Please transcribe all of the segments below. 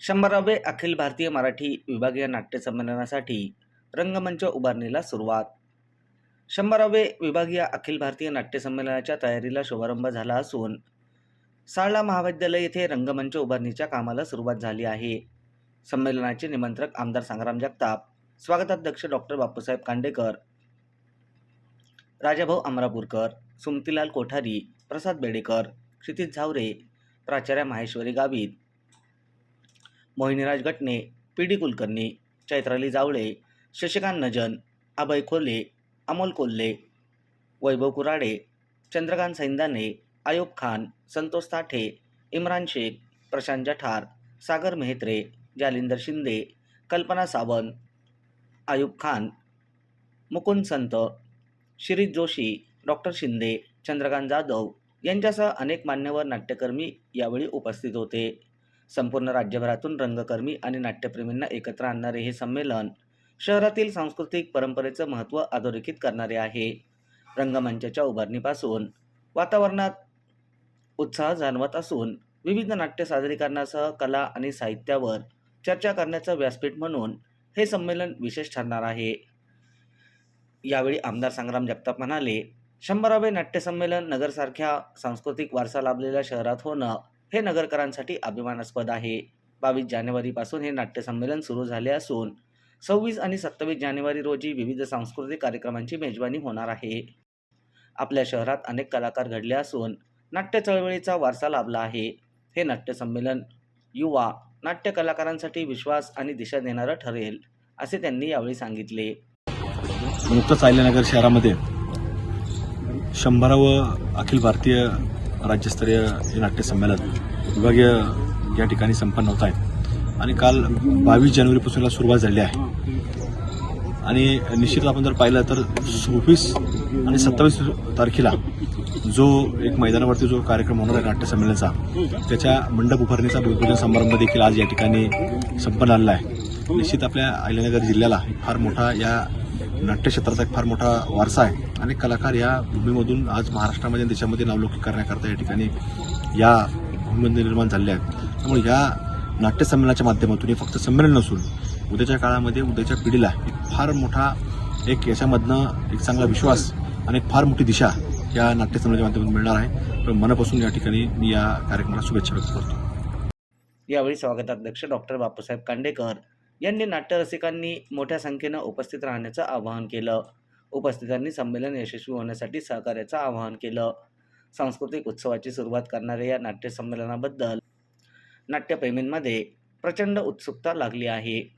शंभरावे अखिल भारतीय मराठी विभागीय नाट्य संमेलनासाठी रंगमंच उभारणीला सुरुवात. शंभरावे विभागीय अखिल भारतीय नाट्य संमेलनाच्या तयारीला शुभारंभ झाला असून साळला महाविद्यालय येथे रंगमंच उभारणीच्या कामाला सुरुवात झाली आहे. संमेलनाचे निमंत्रक आमदार संग्राम जगताप स्वागताध्यक्ष डॉक्टर बापूसाहेब कांडेकर राजाभाऊ अमरापूरकर सुमतीलाल कोठारी प्रसाद बेडेकर क्षितिज झावरे प्राचार्या माहेश्वरी गावित मोहिनीराज गटणे पी डी कुलकर्णी चैत्राली जावळे शशिकांत नजन अभय खोले अमोल कोल्हे वैभव कुराडे चंद्रकांत सैंदाने आयुब खान संतोष ताठे इम्रान शेख प्रशांत जठार सागर मेहत्रे जालिंदर शिंदे कल्पना सावंत आयुब खान मुकुंद संत शिरीष जोशी डॉक्टर शिंदे चंद्रकांत जाधव यांच्यासह अनेक मान्यवर नाट्यकर्मी यावेळी उपस्थित होते. संपूर्ण राज्यभरातून रंगकर्मी आणि नाट्यप्रेमींना एकत्र आणणारे हे संमेलन शहरातील सांस्कृतिक परंपरेचं महत्त्व अधोरेखित करणारे आहे. रंगमंचाच्या उभारणीपासून वातावरणात उत्साह जाणवत असून विविध नाट्य सादरीकरणासह कला आणि साहित्यावर चर्चा करण्याचं व्यासपीठ म्हणून हे संमेलन विशेष ठरणार आहे. यावेळी आमदार संग्राम जगताप म्हणाले शंभरावे नाट्यसंमेलन नगरसारख्या सांस्कृतिक वारसा लाभलेल्या शहरात होणं हे नगरकरांसाठी अभिमानास्पद आहे. बावीस जानेवारीपासून हे नाट्यसंमेलन सुरू झाले असून सव्वीस आणि सत्तावीस जानेवारी रोजी विविध सांस्कृतिक कार्यक्रमांची मेजवानी होणार आहे. आपल्या शहरात अनेक कलाकार घडले असून नाट्य चळवळीचा वारसा लाभला आहे. हे नाट्यसंमेलन युवा नाट्य कलाकारांसाठी विश्वास आणि दिशा देणारं ठरेल असे त्यांनी यावेळी सांगितले. नुकतंच आयल्यानगर शहरामध्ये शंभरावं अखिल भारतीय राज्यस्तरीय हे नाट्यसंमेलन विभागीय या ठिकाणी संपन्न होत आहे. आणि काल बावीस जानेवारीपासून सुरुवात झाली आहे. आणि निश्चित आपण जर पाहिलं तर सव्वीस आणि सत्तावीस तारखेला जो एक मैदानावरती जो कार्यक्रम होणार आहे नाट्यसंमेलनाचा त्याच्या मंडप उभारणीचा भूमिपूजन समारंभ देखील आज या ठिकाणी संपन्न आलेला आहे. निश्चित आपल्या अहिल्यानगर जिल्ह्याला फार मोठा या नाट्यक्षेत्राचा एक फार मोठा वारसा आहे. अनेक कलाकार या भूमीमधून आज महाराष्ट्रामध्ये देशामध्ये नावलौकिक करण्याकरता या ठिकाणी या भूमीमध्ये निर्माण झाले आहेत. त्यामुळे या नाट्यसंमेलनाच्या माध्यमातून हे फक्त संमेलन नसून उद्याच्या काळामध्ये उद्याच्या पिढीला एक फार मोठा एक याच्यामधनं एक चांगला विश्वास आणि एक फार मोठी दिशा या नाट्यसंमेलनाच्या माध्यमातून मिळणार आहे. तर मनापासून या ठिकाणी मी या कार्यक्रमाला शुभेच्छा व्यक्त करतो. यावेळी स्वागताध्यक्ष डॉक्टर बापूसाहेब कांडेकर यांनी नाट्यरसिकांनी मोठ्या संख्येनं उपस्थित राहण्याचं आवाहन केलं. उपस्थितांनी संमेलन यशस्वी होण्यासाठी सहकार्याचं आवाहन केलं. सांस्कृतिक उत्सवाची सुरुवात करणाऱ्या या नाट्यसंमेलनाबद्दल नाट्यप्रेमींमध्ये प्रचंड उत्सुकता लागली आहे.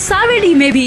सावेडी में भी।